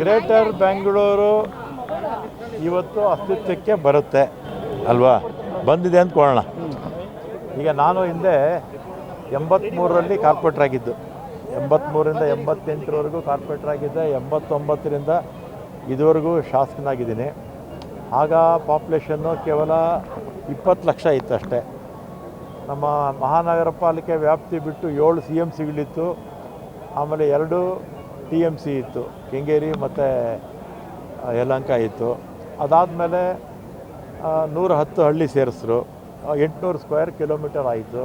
Greater Bengaluru ಇವತ್ತು ಅಸ್ತಿತ್ವಕ್ಕೆ ಬರುತ್ತೆ, ಅಲ್ವಾ? ಬಂದಿದೆ ಅಂದ್ಕೊಳ್ಳೋಣ ಈಗ ನಾನು ಹಿಂದೆ ಎಂಬತ್ತ್ಮೂರರಲ್ಲಿ ಕಾರ್ಪೊರೇಟರ್ ಆಗಿದ್ದು. ಎಂಬತ್ತ್ಮೂರರಿಂದ ಎಂಬತ್ತೆಂಟರವರೆಗೂ ಕಾರ್ಪೊರೇಟರ್ ಆಗಿದ್ದೆ, ಎಂಬತ್ತೊಂಬತ್ತರಿಂದ ಇದುವರೆಗೂ ಶಾಸಕನಾಗಿದ್ದೀನಿ. ಆಗ ಪಾಪ್ಯುಲೇಷನ್ನು ಕೇವಲ ಇಪ್ಪತ್ತು ಲಕ್ಷ ಇತ್ತು ಅಷ್ಟೇ. ನಮ್ಮ ಮಹಾನಗರ ಪಾಲಿಕೆ ವ್ಯಾಪ್ತಿ ಬಿಟ್ಟು ಏಳು ಸಿ ಎಂ ಸಿಗಳಿತ್ತು ಆಮೇಲೆ ಎರಡು ಟಿ ಎಂ ಸಿ ಇತ್ತು, ಕೆಂಗೇರಿ ಮತ್ತು ಯಲಂಕ ಇತ್ತು. ಅದಾದಮೇಲೆ ನೂರ ಹತ್ತು ಹಳ್ಳಿ ಸೇರಿಸ್ರು. ಎಂಟುನೂರು ಸ್ಕ್ವೇರ್ ಕಿಲೋಮೀಟರ್ ಆಯಿತು.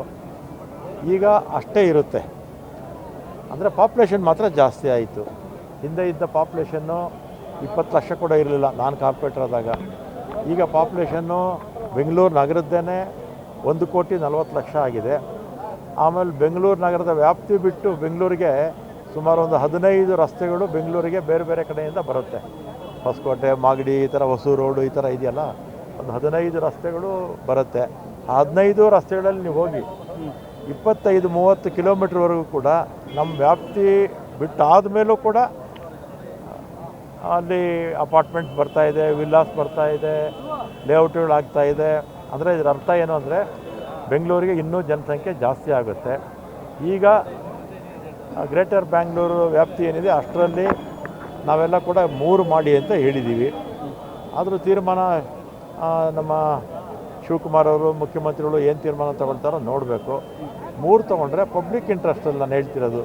ಈಗ ಅಷ್ಟೇ ಇರುತ್ತೆ. ಅಂದರೆ ಪಾಪ್ಯುಲೇಷನ್ ಮಾತ್ರ ಜಾಸ್ತಿ ಆಯಿತು. ಹಿಂದೆ ಇದ್ದ ಪಾಪ್ಯುಲೇಷನ್ನು ಇಪ್ಪತ್ತು ಲಕ್ಷ ಕೂಡ ಇರಲಿಲ್ಲ, ನಾನು ಕಾರ್ಪೊರೇಟರ್ ಆದಾಗ. ಈಗ ಪಾಪ್ಯುಲೇಷನ್ನು ಬೆಂಗಳೂರು ನಗರದ್ದೇ ಒಂದು ಕೋಟಿ ನಲವತ್ತು ಲಕ್ಷ ಆಗಿದೆ. ಆಮೇಲೆ ಬೆಂಗಳೂರು ನಗರದ ವ್ಯಾಪ್ತಿ ಬಿಟ್ಟು ಬೆಂಗಳೂರಿಗೆ ಸುಮಾರು ಒಂದು ಹದಿನೈದು ರಸ್ತೆಗಳು ಬೆಂಗಳೂರಿಗೆ ಬೇರೆ ಬೇರೆ ಕಡೆಯಿಂದ ಬರುತ್ತೆ. ಹೊಸಕೋಟೆ, ಮಾಗಡಿ, ಈ ಥರ ಹೊಸೂರು ರೋಡು ಈ ಥರ ಇದೆಯಲ್ಲ, ಒಂದು ಹದಿನೈದು ರಸ್ತೆಗಳು ಬರುತ್ತೆ. ಹದಿನೈದು ರಸ್ತೆಗಳಲ್ಲಿ ನೀವು ಹೋಗಿ ಇಪ್ಪತ್ತೈದು, ಮೂವತ್ತು ಕಿಲೋಮೀಟ್ರ್ವರೆಗೂ ಕೂಡ ನಮ್ಮ ವ್ಯಾಪ್ತಿ ಬಿಟ್ಟಾದ ಮೇಲೂ ಕೂಡ ಅಲ್ಲಿ ಅಪಾರ್ಟ್ಮೆಂಟ್ಸ್ ಬರ್ತಾ ಇದೆ, ವಿಲ್ಲಾಸ್ ಬರ್ತಾ ಇದೆ, ಲೇಔಟ್ಗಳು ಆಗ್ತಾ ಇದೆ. ಅಂದರೆ ಇದರ ಅರ್ಥ ಏನು ಅಂದರೆ ಬೆಂಗಳೂರಿಗೆ ಇನ್ನೂ ಜನಸಂಖ್ಯೆ ಜಾಸ್ತಿ ಆಗುತ್ತೆ. ಈಗ ಗ್ರೇಟರ್ ಬ್ಯಾಂಗ್ಳೂರು ವ್ಯಾಪ್ತಿ ಏನಿದೆ, ಅಷ್ಟರಲ್ಲಿ ನಾವೆಲ್ಲ ಕೂಡ ಮೂರು ಮಾಡಿ ಅಂತ ಹೇಳಿದ್ದೀವಿ ಆದರೂ ತೀರ್ಮಾನ ನಮ್ಮ ಶಿವಕುಮಾರ್ ಅವರು, ಮುಖ್ಯಮಂತ್ರಿಗಳು ಏನು ತೀರ್ಮಾನ ತಗೊಳ್ತಾರೋ ನೋಡಬೇಕು. ಮೂರು ತೊಗೊಂಡ್ರೆ ಪಬ್ಲಿಕ್ ಇಂಟ್ರೆಸ್ಟಲ್ಲಿ ನಾನು ಹೇಳ್ತಿರೋದು.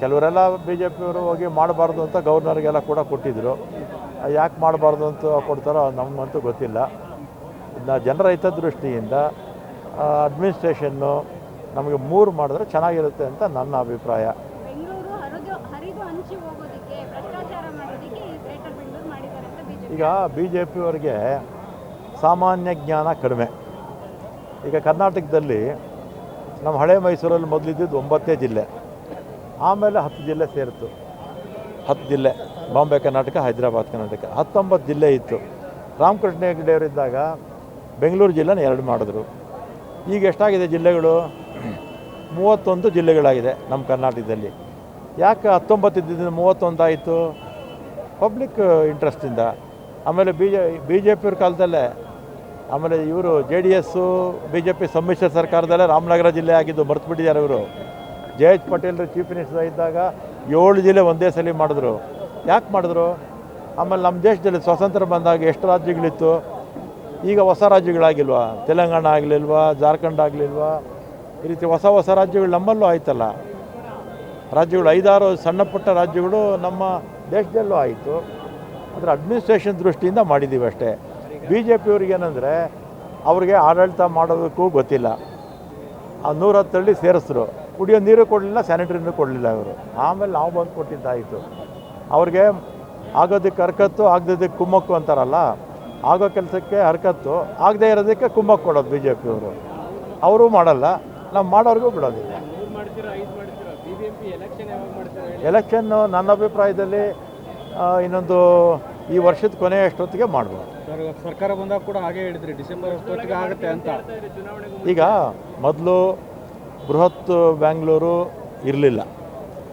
ಕೆಲವರೆಲ್ಲ ಬಿ ಜೆ ಪಿಯವರು ಹೋಗಿ ಮಾಡಬಾರ್ದು ಅಂತ ಗೌರ್ನರ್ಗೆಲ್ಲ ಕೂಡ ಕೊಟ್ಟಿದ್ದರು ಯಾಕೆ ಮಾಡಬಾರ್ದು ಅಂತ ಕೊಡ್ತಾರೋ ನಮಗಂತೂ ಗೊತ್ತಿಲ್ಲ. ಇನ್ನು ಜನರ ಹಿತದೃಷ್ಟಿಯಿಂದ ಅಡ್ಮಿನಿಸ್ಟ್ರೇಷನ್ನು ನಮಗೆ ಮೂರು ಮಾಡಿದ್ರೆ ಚೆನ್ನಾಗಿರುತ್ತೆ ಅಂತ ನನ್ನ ಅಭಿಪ್ರಾಯ. ಈಗ ಬಿ ಜೆ ಪಿಯವರಿಗೆ ಸಾಮಾನ್ಯ ಜ್ಞಾನ ಕಡಿಮೆ. ಈಗ ಕರ್ನಾಟಕದಲ್ಲಿ ನಮ್ಮ ಹಳೆ ಮೈಸೂರಲ್ಲಿ ಮೊದಲಿದ್ದಿದ್ದು ಒಂಬತ್ತೇ ಜಿಲ್ಲೆ. ಆಮೇಲೆ ಹತ್ತು ಜಿಲ್ಲೆ ಸೇರಿತು ಹತ್ತು ಜಿಲ್ಲೆ ಬಾಂಬೆ ಕರ್ನಾಟಕ ಹೈದರಾಬಾದ್ ಕರ್ನಾಟಕ. ಹತ್ತೊಂಬತ್ತು ಜಿಲ್ಲೆ ಇತ್ತು. ರಾಮಕೃಷ್ಣ ಹೆಗಡೆಯವರಿದ್ದಾಗ ಬೆಂಗಳೂರು ಜಿಲ್ಲೆನ ಎರಡು ಮಾಡಿದ್ರು. ಈಗ ಎಷ್ಟಾಗಿದೆ ಜಿಲ್ಲೆಗಳು? ಮೂವತ್ತೊಂದು ಜಿಲ್ಲೆಗಳಾಗಿದೆ ನಮ್ಮ ಕರ್ನಾಟಕದಲ್ಲಿ. ಯಾಕೆ ಹತ್ತೊಂಬತ್ತು ಇದ್ದಿದ್ದು ಮೂವತ್ತೊಂದು ಆಯಿತು? ಪಬ್ಲಿಕ್ ಇಂಟ್ರೆಸ್ಟಿಂದ ಆಮೇಲೆ ಬಿ ಜೆ ಬಿ ಜೆ ಪಿಯವ್ರ ಕಾಲದಲ್ಲೇ, ಆಮೇಲೆ ಇವರು J D S B J P ಸಮ್ಮಿಶ್ರ ಸರ್ಕಾರದಲ್ಲೇ ರಾಮನಗರ ಜಿಲ್ಲೆ ಆಗಿದ್ದು ಮರ್ತು ಬಿಟ್ಟಿದ್ದಾರೆ ಇವರು. ಜೆ ಎಚ್ ಪಟೇಲ್ರು ಚೀಫ್ ಮಿನಿಸ್ಟರ್ ಇದ್ದಾಗ ಏಳು ಜಿಲ್ಲೆ ಒಂದೇ ಸಲ ಮಾಡಿದ್ರು. ಯಾಕೆ ಮಾಡಿದ್ರು? ಆಮೇಲೆ ನಮ್ಮ ದೇಶದಲ್ಲಿ ಸ್ವಾತಂತ್ರ್ಯ ಬಂದಾಗ ಎಷ್ಟು ರಾಜ್ಯಗಳಿತ್ತು? ಈಗ ಹೊಸ ರಾಜ್ಯಗಳಾಗಿಲ್ವಾ? ತೆಲಂಗಾಣ ಆಗಲಿಲ್ವಾ? ಜಾರ್ಖಂಡ್ ಆಗಲಿಲ್ವಾ? ಈ ರೀತಿ ಹೊಸ ಹೊಸ ರಾಜ್ಯಗಳು ನಮ್ಮಲ್ಲೂ ಆಯ್ತಲ್ಲ. ರಾಜ್ಯಗಳು ಐದಾರು ಸಣ್ಣ ಪುಟ್ಟ ರಾಜ್ಯಗಳು ನಮ್ಮ ದೇಶದಲ್ಲೂ ಆಯಿತು. ಅದರ ಅಡ್ಮಿನಿಸ್ಟ್ರೇಷನ್ ದೃಷ್ಟಿಯಿಂದ ಮಾಡಿದ್ದೀವಿ ಅಷ್ಟೇ. ಬಿ ಜೆ ಪಿಯವ್ರಿಗೆ ಏನಂದರೆ, ಅವ್ರಿಗೆ ಆಡಳಿತ ಮಾಡೋದಕ್ಕೂ ಗೊತ್ತಿಲ್ಲ. ಆ ನೂರ ಹತ್ತಳ್ಳಿ ಸೇರಿಸ್ರು. ಕುಡಿಯೋ ನೀರು ಕೊಡಲಿಲ್ಲ ಸ್ಯಾನಿಟರಿನೂ ಕೊಡಲಿಲ್ಲ ಅವರು ಆಮೇಲೆ ನಾವು ಬಂದು ಕೊಟ್ಟಿದ್ದಾಯಿತು ಅವ್ರಿಗೆ ಆಗೋದಕ್ಕೆ ಹರ್ಕತ್ತು ಆಗದಿದ್ದಕ್ಕೆ ಕುಮ್ಮಕ್ಕು ಅಂತಾರಲ್ಲ, ಆಗೋ ಕೆಲಸಕ್ಕೆ ಹರ್ಕತ್ತು, ಆಗದೇ ಇರೋದಕ್ಕೆ ಕುಮ್ಮಕ್ಕು ಕೊಡೋದು ಬಿ ಜೆ ಪಿಯವರು ಅವರು ಮಾಡಲ್ಲ. ನಾವು ಮಾಡೋರಿಗೂ ಬಿಡೋದಿಲ್ಲ. ಎಲೆಕ್ಷನ್ನು ನನ್ನ ಅಭಿಪ್ರಾಯದಲ್ಲಿ ಇನ್ನೊಂದು ಈ ವರ್ಷದ ಕೊನೆಯ ಅಷ್ಟೊತ್ತಿಗೆ ಮಾಡ್ಬೋದು. ಸರ್ ಸರ್ಕಾರ ಬಂದಾಗ ಕೂಡ ಹಾಗೆ ಹೇಳಿದ್ರಿ ಡಿಸೆಂಬರ್ ಅಷ್ಟೊತ್ತಿಗೆ ಆಗುತ್ತೆ ಅಂತ. ಈಗ ಮೊದಲು ಬೃಹತ್ ಬೆಂಗಳೂರು ಇರಲಿಲ್ಲ.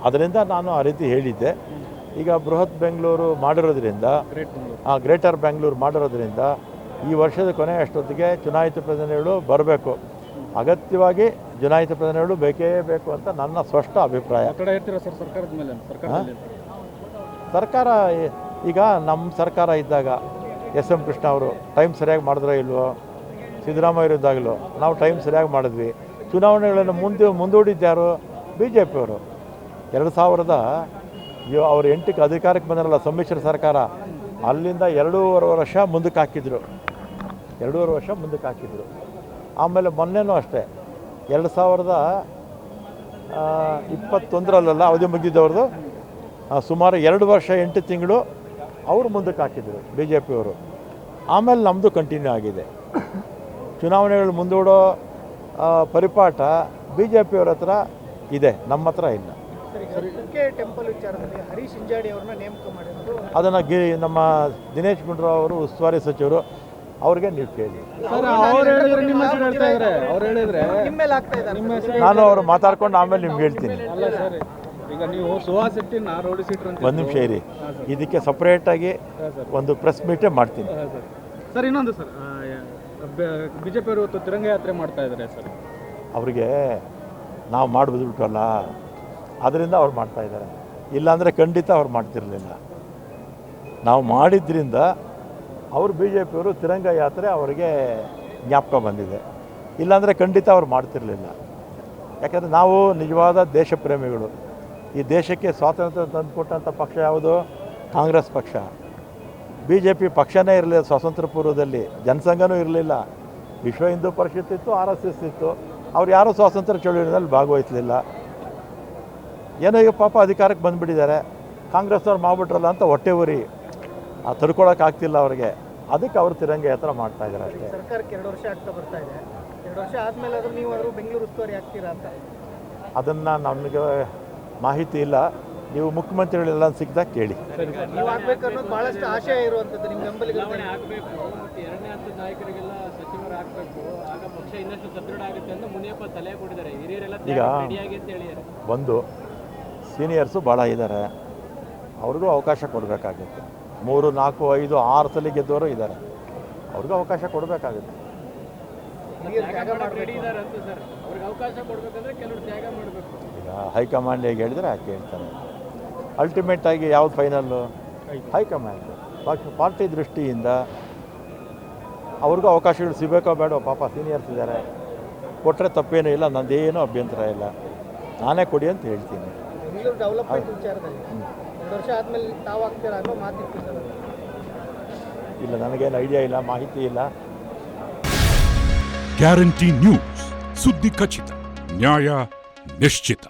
ಅದರಿಂದ ನಾನು ಆ ರೀತಿ ಹೇಳಿದ್ದೆ. ಈಗ ಬೃಹತ್ ಬೆಂಗಳೂರು ಮಾಡಿರೋದ್ರಿಂದ ಆ ಗ್ರೇಟರ್ ಬೆಂಗಳೂರು ಮಾಡಿರೋದ್ರಿಂದ ಈ ವರ್ಷದ ಕೊನೆಯ ಅಷ್ಟೊತ್ತಿಗೆ ಚುನಾಯಿತ ಪ್ರತಿನಿಧಿಗಳು ಬರಬೇಕು. ಅಗತ್ಯವಾಗಿ ಚುನಾಯಿತ ಪ್ರತಿನಿಧಿಗಳು ಬೇಕೇ ಬೇಕು ಅಂತ ನನ್ನ ಸ್ಪಷ್ಟ ಅಭಿಪ್ರಾಯ. ಸರ್ಕಾರ ಈಗ ನಮ್ಮ ಸರ್ಕಾರ ಇದ್ದಾಗ ಎಸ್ ಎಂ ಕೃಷ್ಣ ಅವರು ಟೈಮ್ ಸರಿಯಾಗಿ ಮಾಡಿದ್ರೋ ಇಲ್ವೋ ಸಿದ್ದರಾಮಯ್ಯ ಇದ್ದಾಗಲೂ ನಾವು ಟೈಮ್ ಸರಿಯಾಗಿ ಮಾಡಿದ್ವಿ. ಚುನಾವಣೆಗಳನ್ನು ಮುಂದೆ ಮುಂದೂಡಿದ್ದಾರು ಬಿ ಜೆ ಪಿಯವರು ಎರಡು ಸಾವಿರದ ಅವರು ಅವ್ರು ಎಂಟಕ್ಕೆ ಅಧಿಕಾರಕ್ಕೆ ಬಂದಿರಲ್ಲ ಸಮ್ಮಿಶ್ರ ಸರ್ಕಾರ ಅಲ್ಲಿಂದ ಎರಡೂವರೆ ವರ್ಷ ಮುಂದಕ್ಕೆ ಹಾಕಿದ್ರು. ಎರಡೂವರೆ ವರ್ಷ ಮುಂದಕ್ಕೆ ಹಾಕಿದ್ರು. ಆಮೇಲೆ ಮೊನ್ನೆನೂ ಅಷ್ಟೇ. ಎರಡು ಸಾವಿರದ ಇಪ್ಪತ್ತೊಂದರಲ್ಲೆಲ್ಲ ಇಪ್ಪತ್ತೊಂದರಲ್ಲ ಅವಧಿ ಮುಗಿದವ್ರದ್ದು ಸುಮಾರು ಎರಡು ವರ್ಷ ಎಂಟು ತಿಂಗಳು ಅವರು ಮುಂದಕ್ಕೆ ಹಾಕಿದರು ಬಿ ಜೆ ಪಿಯವರು ಆಮೇಲೆ ನಮ್ಮದು ಕಂಟಿನ್ಯೂ ಆಗಿದೆ. ಚುನಾವಣೆಗಳು ಮುಂದೂಡೋ ಪರಿಪಾಠ ಬಿ ಜೆ ಪಿಯವ್ರ ಹತ್ರ ಇದೆ ನಮ್ಮ ಹತ್ರ ಇಲ್ಲ. ಅದನ್ನು ಗಿ ನಮ್ಮ ದಿನೇಶ್ ಗುಂಡ್ರಾವ್ ಅವರು ಉಸ್ತುವಾರಿ ಸಚಿವರು ಅವ್ರಿಗೆ ನೀವು ಕೇಳಿ. ನಾನು ಅವ್ರು ಹೇಳಿದ್ರೆ ನಿಮ್ಮ ಹೆಸರು ಹೇಳ್ತಾ ಇದ್ದಾರೆ ಅವ್ರು ಹೇಳಿದ್ರೆ ನಿಮ್ಮ ಮೇಲೆ ಆಗ್ತಾ ಇದ್ದಾರೆ ನಿಮ್ಮ ಹೆಸರು ನಾನು ಅವರು ಮಾತಾಡ್ಕೊಂಡು ಆಮೇಲೆ ನಿಮ್ಗೆ ಹೇಳ್ತೀನಿ. ಅಲ್ಲ ಸರ್ ಈಗ ನೀವು ಸುಹಾಸ್ ಶೆಟ್ಟಿ ನಾರೋಡಿಸಿಟ್ರು ಅಂತ ಒಂದು ನಿಮಿಷ ಇರಿ. ಇದಕ್ಕೆ ಸಪ್ರೇಟಾಗಿ ಆಗಿ ಒಂದು ಪ್ರೆಸ್ ಮೀಟೇ ಮಾಡ್ತೀನಿ. ಸರ್. ಸರ್ ಇನ್ನೊಂದು ಸರ್ ಬಿಜೆಪಿ ಇವತ್ತು ತಿರಂಗ ಯಾತ್ರೆ ಮಾಡ್ತಾ ಇದ್ದಾರೆ ಸರ್. ಅವ್ರಿಗೆ ನಾವು ಮಾಡೋದು ಬಿಟ್ಟಲ್ಲ ಅದರಿಂದ ಅವ್ರು ಮಾಡ್ತಾ ಇದ್ದಾರೆ. ಇಲ್ಲಾಂದ್ರೆ ಖಂಡಿತ ಅವ್ರು ಮಾಡ್ತಿರಲಿಲ್ಲ. ನಾವು ಮಾಡಿದ್ರಿಂದ ಅವರು ಬಿ ಜೆ ಪಿಯವರು ತಿರಂಗ ಯಾತ್ರೆ ಅವರಿಗೆ ಜ್ಞಾಪಕ ಬಂದಿದೆ. ಇಲ್ಲಾಂದರೆ ಖಂಡಿತ ಅವ್ರು ಮಾಡ್ತಿರಲಿಲ್ಲ. ಯಾಕಂದರೆ ನಾವು ನಿಜವಾದ ದೇಶ ಪ್ರೇಮಿಗಳು. ಈ ದೇಶಕ್ಕೆ ಸ್ವಾತಂತ್ರ್ಯ ತಂದುಕೊಟ್ಟಂಥ ಪಕ್ಷ ಯಾವುದು? ಕಾಂಗ್ರೆಸ್ ಪಕ್ಷ. ಬಿ ಜೆ ಪಿ ಪಕ್ಷನೇ ಇರಲಿಲ್ಲ, ಸ್ವಾತಂತ್ರ್ಯ ಪೂರ್ವದಲ್ಲಿ. ಜನಸಂಘನೂ ಇರಲಿಲ್ಲ. ವಿಶ್ವ ಹಿಂದೂ ಪರಿಷತ್ ಇತ್ತು, ಆರ್ ಎಸ್ ಎಸ್ ಇತ್ತು. ಅವ್ರು ಯಾರೂ ಸ್ವಾತಂತ್ರ್ಯ ಚಳುವಳಿಯಲ್ಲಿ ಭಾಗವಹಿಸಲಿಲ್ಲ. ಏನೋ ಈಗ ಪಾಪ ಅಧಿಕಾರಕ್ಕೆ ಬಂದುಬಿಟ್ಟಿದ್ದಾರೆ. ಕಾಂಗ್ರೆಸ್ನವ್ರು ಮಾಡಿಬಿಟ್ರಲ್ಲ ಅಂತ ಹೊಟ್ಟೆ ಉರಿ. ಆ ತಡ್ಕೊಳಕ್ಕಾಗ್ತಿಲ್ಲ ಅವ್ರಿಗೆ. ಅದಕ್ಕೆ ಅವರು ತಿರಂಗ ಎತ್ತರ ಮಾಡ್ತಾ ಇದ್ದಾರೆ ಅಷ್ಟೇ. ಸರ್ಕಾರಕ್ಕೆ ಎರಡು ವರ್ಷ ಆಗ್ತಾ ಬರ್ತಾ ಇದೆ. ಎರಡು ವರ್ಷ ಆದ್ಮೇಲೆ ಆದ್ರೂ ನೀವು ಆದ್ರೂ ಬೆಂಗಳೂರು ಉಸ್ತುವಾರಿ ಆಗ್ತೀರಾ ಅಂತ? ಅದನ್ನು ನಮಗೆ ಮಾಹಿತಿ ಇಲ್ಲ. ನೀವು ಮುಖ್ಯಮಂತ್ರಿಗಳೆಲ್ಲ ಸಿಕ್ಕಿದಾಗ ಕೇಳಿ. ನೀವು ಆಗ್ಬೇಕು ಅನ್ನೋದು ಬಹಳಷ್ಟು ಆಶಯ ಇರುವಂತದ್ದು ನಿಮ್ಮ ಬೆಂಬಲಿಗರು ಆಗಬೇಕು. ಮತ್ತು ಎರಡನೇ ಹಂತದ ನಾಯಕರಿಗೆಲ್ಲ ಸಚಿವರು ಆಗಬೇಕು. ಆಗ ಪಕ್ಷ ಇನ್ನಷ್ಟು ಸದೃಢ ಆಗುತ್ತೆ ಅಂತ ಮುನಿಯಪ್ಪ ತಲೆ ಕೊಟ್ಟಿದ್ದಾರೆ ಹಿರಿಯರೆಲ್ಲ ಈಗ ರೆಡಿಯಾಗಿ ಅಂತ ಹೇಳಿದ್ದಾರೆ. ಒಂದು ಸೀನಿಯರ್ಸು ಭಾಳ ಇದ್ದಾರೆ ಅವ್ರಿಗೂ ಅವಕಾಶ ಕೊಡಬೇಕಾಗುತ್ತೆ. ಮೂರು ನಾಲ್ಕು ಐದು ಆರು ಸಲ ಗೆದ್ದವರು ಇದ್ದಾರೆ. ಅವ್ರಿಗೂ ಅವಕಾಶ ಕೊಡಬೇಕಾಗುತ್ತೆ. ಈಗ ಹೈಕಮಾಂಡ್ ಹೇಗೆ ಹೇಳಿದರೆ ಹಾಗೆ ಹೇಳ್ತಾರೆ. ಅಲ್ಟಿಮೇಟ್ ಆಗಿ ಯಾವ್ದು ಫೈನಲ್ಲು ಹೈಕಮಾಂಡ್. ಪಾರ್ಟಿ ದೃಷ್ಟಿಯಿಂದ ಅವ್ರಿಗೂ ಅವಕಾಶಗಳು ಸಿಗಬೇಕೋ ಬೇಡ ಪಾಪ ಸೀನಿಯರ್ಸ್ ಇದ್ದಾರೆ. ಕೊಟ್ಟರೆ ತಪ್ಪೇನೂ ಇಲ್ಲ ನಂದೇನೂ ಅಭ್ಯಂತರ ಇಲ್ಲ. ನಾನೇ ಕೊಡಿ ಅಂತ ಹೇಳ್ತೀನಿ. ಬೆಂಗಳೂರು ಡೆವಲಪ್ಮೆಂಟ್ ವಿಚಾರದಲ್ಲಿ. ಒಂದು ವರ್ಷ ಆದಮೇಲೆ ತಾವು ಆಗ್ತೀರಾ ಅನ್ನೋ ಮಾತಿತ್ತು ಸರ್ ಇಲ್ಲ ನನಗೇನು ಐಡಿಯಾ ಇಲ್ಲ ಮಾಹಿತಿ ಇಲ್ಲ. ಗ್ಯಾರಂಟಿ ನ್ಯೂಸ್ ಸುದ್ದಿ ಖಚಿತ ನ್ಯಾಯ ನಿಶ್ಚಿತ